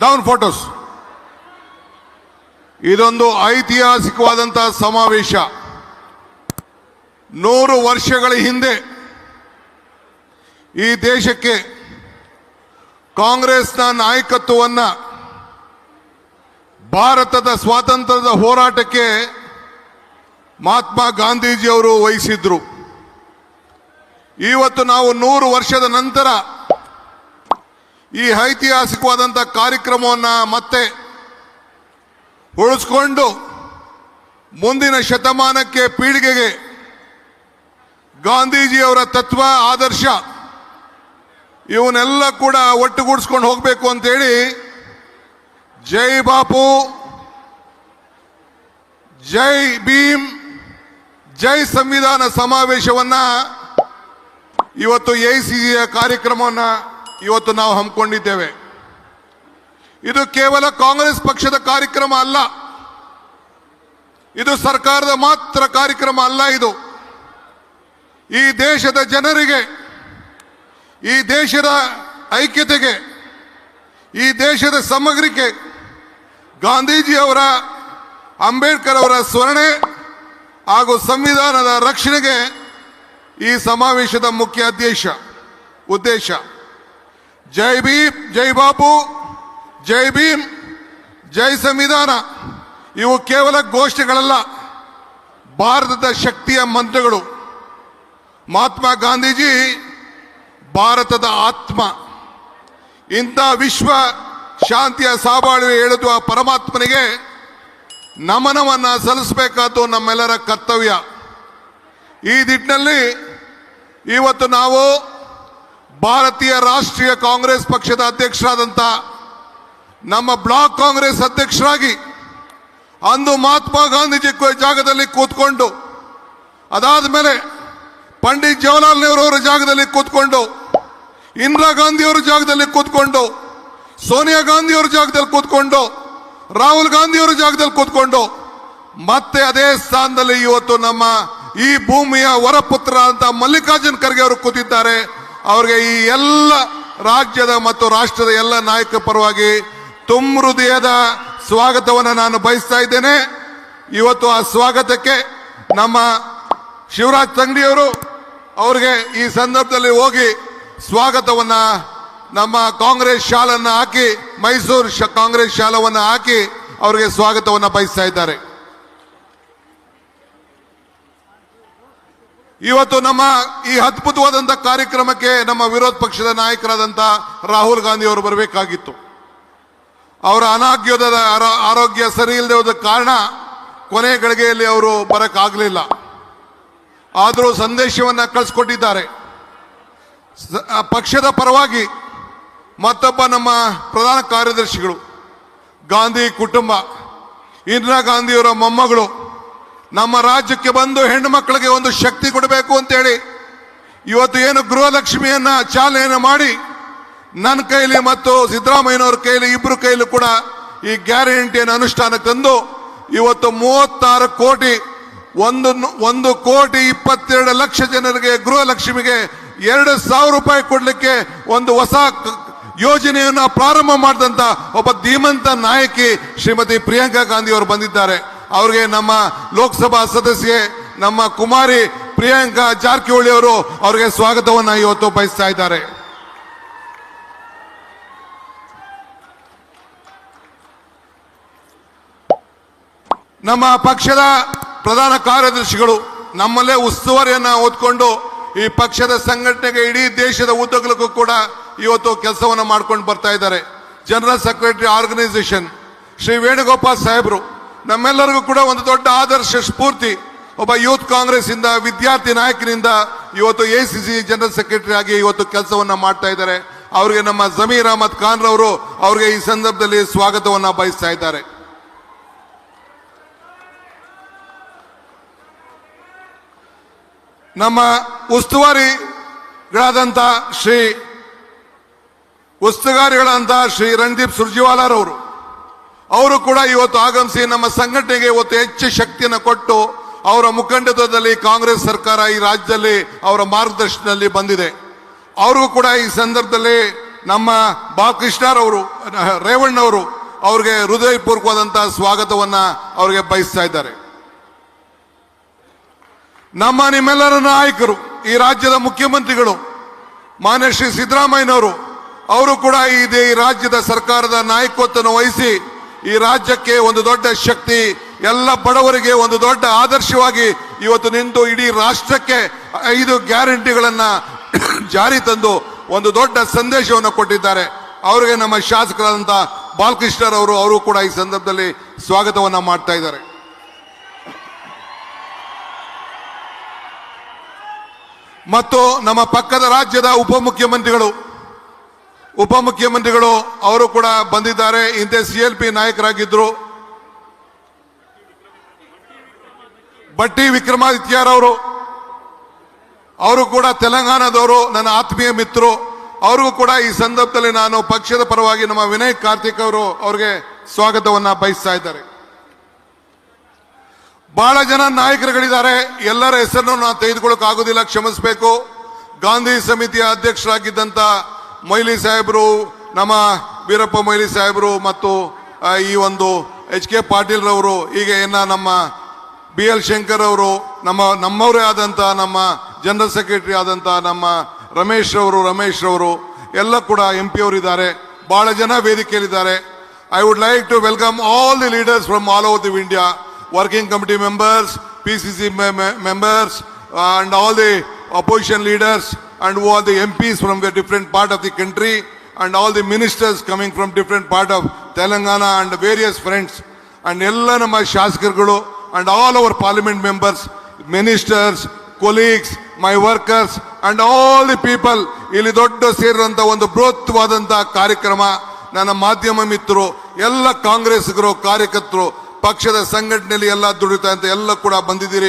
Down photos ಇದೊಂದು ಐತಿಹಾಸಿಕವಾದಂತಹ ಸಮಾವೇಶ. ನೂರು ವರ್ಷಗಳ ಹಿಂದೆ ಈ ದೇಶಕ್ಕೆ ಕಾಂಗ್ರೆಸ್ನ ನಾಯಕತ್ವವನ್ನ ಭಾರತದ ಸ್ವಾತಂತ್ರ್ಯದ ಹೋರಾಟಕ್ಕೆ ಮಹಾತ್ಮ ಗಾಂಧೀಜಿಯವರು ವಹಿಸಿದ್ರು. ಇವತ್ತು ನಾವು ನೂರು ವರ್ಷದ ನಂತರ ಈ ಐತಿಹಾಸಿಕವಾದಂಥ ಕಾರ್ಯಕ್ರಮವನ್ನು ಮತ್ತೆ ಉಳಿಸ್ಕೊಂಡು ಮುಂದಿನ ಶತಮಾನಕ್ಕೆ ಪೀಳಿಗೆಗೆ ಗಾಂಧೀಜಿಯವರ ತತ್ವ, ಆದರ್ಶ, ಇವನ್ನೆಲ್ಲ ಕೂಡ ಒಟ್ಟುಗೂಡಿಸ್ಕೊಂಡು ಹೋಗಬೇಕು ಅಂತೇಳಿ ಜೈ ಬಾಪು, ಜೈ ಭೀಮ್, ಜೈ ಸಂವಿಧಾನ ಸಮಾವೇಶವನ್ನ ಇವತ್ತು ಎ ಸಿ ಕಾರ್ಯಕ್ರಮವನ್ನ ಇವತ್ತು ನಾವು ಹಮ್ಮಿಕೊಂಡಿದ್ದೇವೆ. ಇದು ಕೇವಲ ಕಾಂಗ್ರೆಸ್ ಪಕ್ಷದ ಕಾರ್ಯಕ್ರಮ ಅಲ್ಲ. ಇದು ಸರ್ಕಾರದ ಮಾತ್ರ ಕಾರ್ಯಕ್ರಮ ಅಲ್ಲ ಇದು. ಈ ದೇಶದ ಜನರಿಗೆ, ಈ ದೇಶದ ಐಕ್ಯತೆಗೆ, ಈ ದೇಶದ ಸಮಗ್ರಕ್ಕೆ ಗಾಂಧೀಜಿಯವರ ಅಂಬೇಡ್ಕರ್ ಅವರ ಸ್ಮರಣೆ ಹಾಗೂ ಸಂವಿಧಾನದ ರಕ್ಷಣೆಗೆ ಈ ಸಮಾವೇಶದ ಮುಖ್ಯ ಉದ್ದೇಶ ಉದ್ದೇಶ. ಜೈ ಭೀಮ್, ಜೈ ಬಾಬು ಜೈ ಭೀಮ್, ಜೈ ಸಂವಿಧಾನ. ಇವು ಕೇವಲ ಘೋಷಣೆಗಳಲ್ಲ ಭಾರತದ ಶಕ್ತಿಯ ಮಂತ್ರಗಳು. ಮಹಾತ್ಮ ಗಾಂಧೀಜಿ ಭಾರತದ ಆತ್ಮ. ಇಂಥ ವಿಶ್ವ ಶಾಂತಿಯ ಸಾಬಾಳುವೆ ಆ ಪರಮಾತ್ಮನಿಗೆ ನಮನವನ್ನು ಸಲ್ಲಿಸಬೇಕಾದ್ದು ನಮ್ಮೆಲ್ಲರ ಕರ್ತವ್ಯ. ಈ ದಿಟ್ಟಿನಲ್ಲಿ ಇವತ್ತು ನಾವು ಭಾರತೀಯ ರಾಷ್ಟ್ರೀಯ ಕಾಂಗ್ರೆಸ್ ಪಕ್ಷದ ಅಧ್ಯಕ್ಷರಾದಂಥ ನಮ್ಮ ಬ್ಲಾಕ್ ಕಾಂಗ್ರೆಸ್ ಅಧ್ಯಕ್ಷರಾಗಿ ಅಂದು ಮಹಾತ್ಮ ಗಾಂಧೀಜಿ ಜಾಗದಲ್ಲಿ ಕೂತ್ಕೊಂಡು, ಅದಾದ ಮೇಲೆ ಪಂಡಿತ್ ಜವಾಹರ್ಲಾಲ್ ನೆಹರು ಅವರ ಜಾಗದಲ್ಲಿ ಕೂತ್ಕೊಂಡು, ಇಂದಿರಾ ಗಾಂಧಿ ಅವರ ಜಾಗದಲ್ಲಿ ಕೂತ್ಕೊಂಡು, ಸೋನಿಯಾ ಗಾಂಧಿ ಅವರ ಜಾಗದಲ್ಲಿ ಕೂತ್ಕೊಂಡು, ರಾಹುಲ್ ಗಾಂಧಿ ಅವರ ಜಾಗದಲ್ಲಿ ಕೂತ್ಕೊಂಡು, ಮತ್ತೆ ಅದೇ ಸ್ಥಾನದಲ್ಲಿ ಇವತ್ತು ನಮ್ಮ ಈ ಭೂಮಿಯ ವರಪುತ್ರ ಅಂತ ಮಲ್ಲಿಕಾರ್ಜುನ್ ಖರ್ಗೆ ಅವರು ಕೂತಿದ್ದಾರೆ. ಅವರಿಗೆ ಈ ಎಲ್ಲ ರಾಜ್ಯದ ಮತ್ತು ರಾಷ್ಟ್ರದ ಎಲ್ಲ ನಾಯಕ ಪರವಾಗಿ ತುಂಬ ಹೃದಯದ ಸ್ವಾಗತವನ್ನು ನಾನು ಬಯಸ್ತಾ ಇದ್ದೇನೆ. ಇವತ್ತು ಆ ಸ್ವಾಗತಕ್ಕೆ ನಮ್ಮ ಶಿವರಾಜ್ ತಂಗಡಿಯವರು ಅವ್ರಿಗೆ ಈ ಸಂದರ್ಭದಲ್ಲಿ ಹೋಗಿ ಸ್ವಾಗತವನ್ನ ನಮ್ಮ ಕಾಂಗ್ರೆಸ್ ಶಾಲನ್ನ ಹಾಕಿ ಮೈಸೂರು ಕಾಂಗ್ರೆಸ್ ಶಾಲವನ್ನ ಹಾಕಿ ಅವರಿಗೆ ಸ್ವಾಗತವನ್ನ ಬಯಸ್ತಾ ಇದ್ದಾರೆ. ಇವತ್ತು ನಮ್ಮ ಈ ಅದ್ಭುತವಾದಂಥ ಕಾರ್ಯಕ್ರಮಕ್ಕೆ ನಮ್ಮ ವಿರೋಧ ಪಕ್ಷದ ನಾಯಕರಾದಂಥ ರಾಹುಲ್ ಗಾಂಧಿ ಅವರು ಬರಬೇಕಾಗಿತ್ತು. ಅವರ ಅನಾರೋಗ್ಯದ ಆರೋ- ಆರೋಗ್ಯ ಸರಿ ಇಲ್ಲದೆ ಕಾರಣ ಕೊನೆ ಗಳಿಗೆಯಲ್ಲಿ ಅವರು ಬರಕ್ಕಾಗಲಿಲ್ಲ ಆದರೂ ಸಂದೇಶವನ್ನ ಕಳಿಸ್ಕೊಟ್ಟಿದ್ದಾರೆ. ಪಕ್ಷದ ಪರವಾಗಿ ಮತ್ತೊಬ್ಬ ನಮ್ಮ ಪ್ರಧಾನ ಕಾರ್ಯದರ್ಶಿಗಳು, ಗಾಂಧಿ ಕುಟುಂಬ, ಇಂದಿರಾ ಗಾಂಧಿಯವರ ಮೊಮ್ಮಗಳು ನಮ್ಮ ರಾಜ್ಯಕ್ಕೆ ಬಂದು ಹೆಣ್ಣು ಮಕ್ಕಳಿಗೆ ಒಂದು ಶಕ್ತಿ ಕೊಡಬೇಕು ಅಂತೇಳಿ ಇವತ್ತು ಏನು ಗೃಹಲಕ್ಷ್ಮಿಯನ್ನ ಚಾಲನೆಯನ್ನು ಮಾಡಿ ನನ್ನ ಕೈಲಿ ಮತ್ತು ಸಿದ್ದರಾಮಯ್ಯನವ್ರ ಕೈಲಿ ಇಬ್ಬರು ಕೈಲಿ ಕೂಡ ಈ ಗ್ಯಾರಂಟಿಯನ್ನು ಅನುಷ್ಠಾನಕ್ಕೆ ತಂದು ಇವತ್ತು ಮೂವತ್ತಾರು ಕೋಟಿ, ಒಂದು ಒಂದು ಕೋಟಿ ಇಪ್ಪತ್ತೆರಡು ಲಕ್ಷ ಜನರಿಗೆ, ಗೃಹಲಕ್ಷ್ಮಿಗೆ ಎರಡು ಸಾವಿರ ರೂಪಾಯಿ ಕೊಡಲಿಕ್ಕೆ ಒಂದು ಹೊಸ ಯೋಜನೆಯನ್ನು ಪ್ರಾರಂಭ ಮಾಡಿದಂತ ಒಬ್ಬ ಧೀಮಂತ ನಾಯಕಿ ಶ್ರೀಮತಿ ಪ್ರಿಯಾಂಕಾ ಗಾಂಧಿ ಅವರು ಬಂದಿದ್ದಾರೆ. ಅವರಿಗೆ ನಮ್ಮ ಲೋಕಸಭಾ ಸದಸ್ಯೆ, ನಮ್ಮ ಕುಮಾರಿ ಪ್ರಿಯಾಂಕಾ ಜಾರಕಿಹೊಳಿ ಅವರು ಅವ್ರಿಗೆ ಸ್ವಾಗತವನ್ನ ಇವತ್ತು ಬಯಸ್ತಾ ಇದ್ದಾರೆ. ನಮ್ಮ ಪಕ್ಷದ ಪ್ರಧಾನ ಕಾರ್ಯದರ್ಶಿಗಳು ನಮ್ಮಲ್ಲೇ ಉಸ್ತುವಾರಿಯನ್ನ ಓದ್ಕೊಂಡು ಈ ಪಕ್ಷದ ಸಂಘಟನೆಗೆ ಇಡೀ ದೇಶದ ಉದ್ಯೋಗಕ್ಕೂ ಕೂಡ ಇವತ್ತು ಕೆಲಸವನ್ನು ಮಾಡ್ಕೊಂಡು ಬರ್ತಾ ಇದ್ದಾರೆ. General secretary organisation Shri Venugopal ಸಾಹೇಬರು ನಮ್ಮೆಲ್ಲರಿಗೂ ಕೂಡ ಒಂದು ದೊಡ್ಡ ಆದರ್ಶ ಸ್ಫೂರ್ತಿ. ಒಬ್ಬ ಯೂತ್ ಕಾಂಗ್ರೆಸ್ ಇಂದ ವಿದ್ಯಾರ್ಥಿ ನಾಯಕನಿಂದ ಇವತ್ತು A C C general secretary ಆಗಿ ಇವತ್ತು ಕೆಲಸವನ್ನ ಮಾಡ್ತಾ ಇದ್ದಾರೆ. ಅವರಿಗೆ ನಮ್ಮ ಜಮೀರ್ ಅಹಮದ್ ಖಾನ್ ರವರು ಅವರಿಗೆ ಈ ಸಂದರ್ಭದಲ್ಲಿ ಸ್ವಾಗತವನ್ನ ಬಯಸ್ತಾ ಇದ್ದಾರೆ. ನಮ್ಮ ಉಸ್ತುವಾರಿಗಳಾದಂಥ ಶ್ರೀ ಉಸ್ತುವಾರಿಗಳಂತ ಶ್ರೀ ರಣದೀಪ್ ಸುರ್ಜಿವಾಲಾರವರು ಅವರು ಕೂಡ ಇವತ್ತು ಆಗಮಿಸಿ ನಮ್ಮ ಸಂಘಟನೆಗೆ ಇವತ್ತು ಹೆಚ್ಚು ಶಕ್ತಿಯನ್ನು ಕೊಟ್ಟು ಅವರ ಮುಖಂಡತ್ವದಲ್ಲಿ ಕಾಂಗ್ರೆಸ್ ಸರ್ಕಾರ ಈ ರಾಜ್ಯದಲ್ಲಿ ಅವರ ಮಾರ್ಗದರ್ಶನದಲ್ಲಿ ಬಂದಿದೆ. ಅವರು ಕೂಡ ಈ ಸಂದರ್ಭದಲ್ಲಿ ನಮ್ಮ ಬಾಲಕೃಷ್ಣರವರು ರೇವಣ್ಣವರು ಅವ್ರಿಗೆ ಹೃದಯಪೂರ್ವಕವಾದಂತಹ ಸ್ವಾಗತವನ್ನ ಅವ್ರಿಗೆ ಬಯಸ್ತಾ ಇದ್ದಾರೆ. ನಮ್ಮ ನಿಮ್ಮೆಲ್ಲರ ನಾಯಕರು, ಈ ರಾಜ್ಯದ ಮುಖ್ಯಮಂತ್ರಿಗಳು, ಮಾನ್ಯ ಶ್ರೀ ಸಿದ್ದರಾಮಯ್ಯನವರು, ಅವರು ಕೂಡ ಈ ಈ ರಾಜ್ಯದ ಸರ್ಕಾರದ ನಾಯಕತ್ವವನ್ನು ವಹಿಸಿ ಈ ರಾಜ್ಯಕ್ಕೆ ಒಂದು ದೊಡ್ಡ ಶಕ್ತಿ, ಎಲ್ಲ ಬಡವರಿಗೆ ಒಂದು ದೊಡ್ಡ ಆದರ್ಶವಾಗಿ ಇವತ್ತು ನಿಂತು ಇಡೀ ರಾಷ್ಟ್ರಕ್ಕೆ ಐದು ಗ್ಯಾರಂಟಿಗಳನ್ನ ಜಾರಿ ತಂದು ಒಂದು ದೊಡ್ಡ ಸಂದೇಶವನ್ನು ಕೊಟ್ಟಿದ್ದಾರೆ. ಅವರಿಗೆ ನಮ್ಮ ಶಾಸಕರಾದಂಥ ಬಾಲಕೃಷ್ಣರವರು ಅವರು ಕೂಡ ಈ ಸಂದರ್ಭದಲ್ಲಿ ಸ್ವಾಗತವನ್ನ ಮಾಡ್ತಾ ಇದ್ದಾರೆ. ಮತ್ತು ನಮ್ಮ ಪಕ್ಕದ ರಾಜ್ಯದ ಉಪಮುಖ್ಯಮಂತ್ರಿಗಳು ಉಪಮುಖ್ಯಮಂತ್ರಿಗಳು ಅವರು ಕೂಡ ಬಂದಿದ್ದಾರೆ. ಹಿಂದೆ ಸಿ ಎಲ್ ಪಿ ನಾಯಕರಾಗಿದ್ರು. ಬಟ್ಟಿ ವಿಕ್ರಮಾದಿತ್ಯರವರು ಅವರು. ಕೂಡ ತೆಲಂಗಾಣದವರು, ನನ್ನ ಆತ್ಮೀಯ ಮಿತ್ರರು. ಅವ್ರಿಗೂ ಕೂಡ ಈ ಸಂದರ್ಭದಲ್ಲಿ ನಾನು ಪಕ್ಷದ ಪರವಾಗಿ ನಮ್ಮ ವಿನಯ್ ಕಾರ್ತಿಕ್ ಅವರು ಅವ್ರಿಗೆ ಸ್ವಾಗತವನ್ನ ಬಯಸ್ತಾ ಇದ್ದಾರೆ. ಬಹಳ ಜನ ನಾಯಕರುಗಳಿದ್ದಾರೆ. ಎಲ್ಲರ ಹೆಸರನ್ನು ನಾನು ತೆಗೆದುಕೊಳ್ಳಕ್ ಆಗೋದಿಲ್ಲ ಕ್ಷಮಿಸಬೇಕು. ಗಾಂಧಿ ಸಮಿತಿಯ ಅಧ್ಯಕ್ಷರಾಗಿದ್ದಂತ ಮೊಯ್ಲಿ ಸಾಹೇಬರು, ನಮ್ಮ ವೀರಪ್ಪ ಮೊಯ್ಲಿ ಸಾಹೇಬರು ಮತ್ತು ಈ ಒಂದು ಎಚ್ ಕೆ ಪಾಟೀಲ್ ರವರು ಹೀಗೆ ಇನ್ನ ನಮ್ಮ ಬಿ ಎಲ್ ಶಂಕರ್ ಅವರು ನಮ್ಮ, ನಮ್ಮವರೇ ಆದಂಥ ನಮ್ಮ ಜನರಲ್ ಸೆಕ್ರೆಟರಿ ಆದಂಥ ನಮ್ಮ ರಮೇಶ್ ಅವರು ರಮೇಶ್ ಅವರು ಎಲ್ಲ ಕೂಡ ಎಂ ಪಿ ಅವರಿದ್ದಾರೆ ಬಹಳ ಜನ ವೇದಿಕೆಯಲ್ಲಿದ್ದಾರೆ. I would like to welcome all the leaders from all over the India working committee members P C C members and all the opposition opposition leaders, who are the MPs from the different part of the country, and all the ministers coming from different part of Telangana and various friends, and ಎಲ್ಲ ನಮ್ಮ ಶಾಸಕರುಗಳು and all our parliament members, ministers, colleagues, my workers, and all the people ಇಲ್ಲಿ ದೊಡ್ಡ ಸೇರಿರುವಂತ ಒಂದು ಬೃಹತ್ವಾದಂಥ ಕಾರ್ಯಕ್ರಮ ನನ್ನ ಮಾಧ್ಯಮ ಮಿತ್ರರು ಎಲ್ಲ ಕಾಂಗ್ರೆಸ್ಗರು ಕಾರ್ಯಕರ್ತರು ಪಕ್ಷದ ಸಂಘಟನೆಯಲ್ಲಿ ಎಲ್ಲ ದುಡಿತಾ ಅಂತ ಎಲ್ಲ ಕೂಡ ಬಂದಿದ್ದೀರಿ